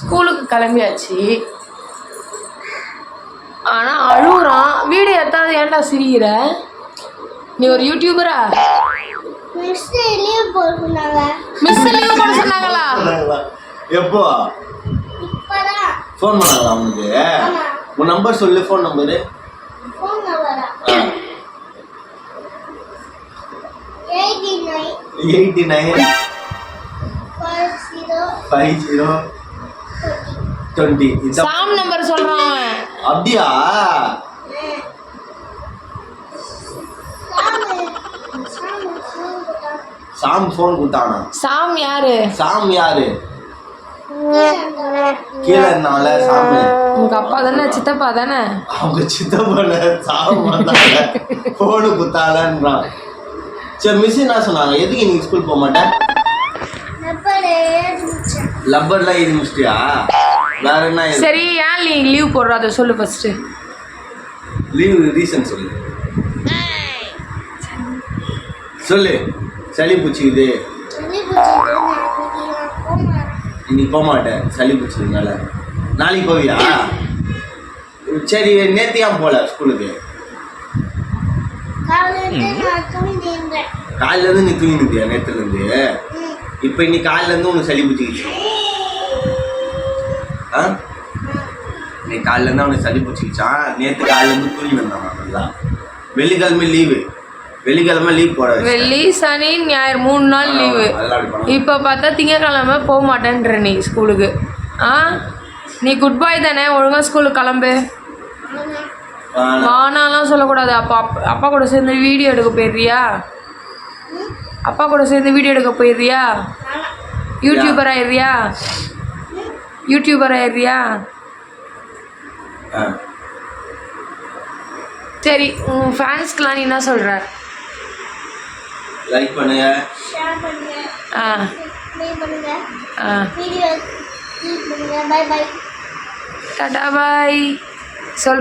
ஸ்கூலுக்கு கிளம்பியாச்சு. ஆனால் அழுகுறான். வீடு எத்தாவது ஏன்டா சிரிக்கிற? நீ ஒரு யூடியூபரா மிஸ் லீவ் போட்டுருந்தாங்க மிஸ் லீவ் போட சொன்னாங்களா? எப்போ? இப்பதான். ஃபோன் பண்ணாங்களா அவனுக்கு ஆமா. உன் நம்பர் சொல்லு ஃபோன் நம்பரு ஃபோன் நம்பரா eighty nine eighty nine five zero five zero twenty Sam number சொல்றான் அப்படியா? சாம் ஃபோன் கொடுத்தானா? சாம் யாரு? சாம் யாரு? கீழே இருந்தால சாமு. உங்க அப்பா தானே சித்தப்பா தானே? அவங்க சித்தப்பன சாம் வந்தாங்க. ஃபோனு குத்தாலன்றான் சரி மிஸ் என்ன சொன்னாங்க? எதுக்கு நீ ஸ்கூல் போக மாட்டேன் லப்பர்லாம் எழுதி முடிச்சிட்டியா? வேற என்ன சரி ஏன் நீ லீவ் போடுற அதை சொல்லு ஃபர்ஸ்ட் லீவ் ரீசன் சொல்லு. சொல்லு. சளி பிடிச்சிக்குது. இன்னைக்கு போக மாட்டேன். சளி பிடிச்சதுனால நாளைக்கு போவியா? சரி நேத்து ஏன் போல ஸ்கூலுக்கு? காலையில இருந்து நீ தூங்கினுப்பியா நேத்துல இருந்து இப்போ இன்னைக்கு காலையில இருந்து உனக்கு சளி பிடிச்சிக்கிச்சு. இன்னைக்கு காலையில இருந்து அவனுக்கு சளி பிடிச்சிக்கிச்சான் நேத்து காலையில இருந்து தூங்கி வந்தான் நல்லா வெள்ளிக்கிழமை லீவு வெள்ளிக்கிழமை லீவ் போட. வெள்ளி சனி ஞாயிறு மூணு நாள் லீவு இப்போ பார்த்தா திங்கக்கிழமை போக மாட்டேன்ற நீ ஸ்கூலுக்கு. ஆ? நீ குட் பாய் தானே? ஒழுங்கா ஸ்கூலுக்கு கிளம்பு. வானாலாம் சொல்லக்கூடாது. அப்பா அப்- அப்பா கூட சேர்ந்து வீடியோ எடுக்க போயிடுறியா? அப்பா கூட சேர்ந்து வீடியோ எடுக்க போயிடுறியா? யூடியூபர் ஆயிடுறியா? யூடியூபர் ஆயிடுறியா? ஆ. சரி உன் ஃபேன்ஸ்க்கெலாம் நீ என்ன சொல்கிற லைக் பண்ணுங்க. ஆ. ஆ. வீடியோ பண்ணுங்க. பை பை டாடா பாய் சொல்